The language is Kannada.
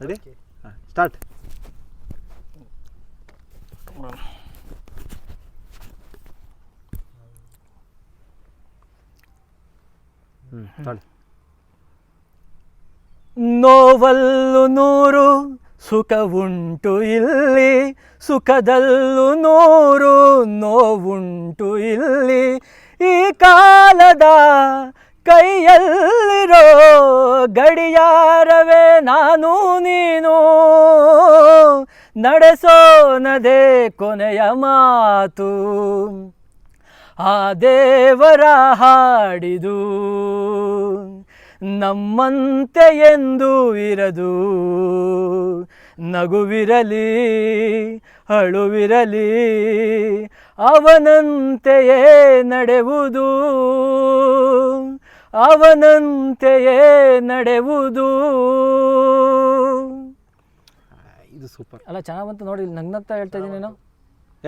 ರೆಡಿ ಹಾಂ ಸ್ಟಾರ್ಟ್ ನೋವಲ್ಲು ನೂರು ಸುಖವುಂಟು ಇಲ್ಲಿ. ಸುಖದಲ್ಲೂ ನೂರು ನೋವುಂಟು ಇಲ್ಲಿ. ಈ ಕಾಲದ ಕೈಯಲ್ಲಿರೋ ಗಡಿಯಾರವೇ ನಾನು ನೀನು. ನಡೆಸೋನದೆ ಕೊನೆಯ ಮಾತು. ಆ ದೇವರ ಹಾಡಿದು ನಮ್ಮಂತೆ ಎಂದು ಇರದು. ನಗುವಿರಲಿ, ಅಳುವಿರಲಿ, ಅವನಂತೆಯೇ ನಡೆವುದು. ಅವನಂತೆಯೇ ನಡೆವುದು. ಇದು ಸೂಪರ್. ಅಲ್ಲ ಚೆನ್ನಾಗಿ ಬಂತು ನೋಡಿ ನಗ್ನಗ್ತಾ ಹೇಳ್ತಾ ಇದ್ದೀನಿ ನಾನು.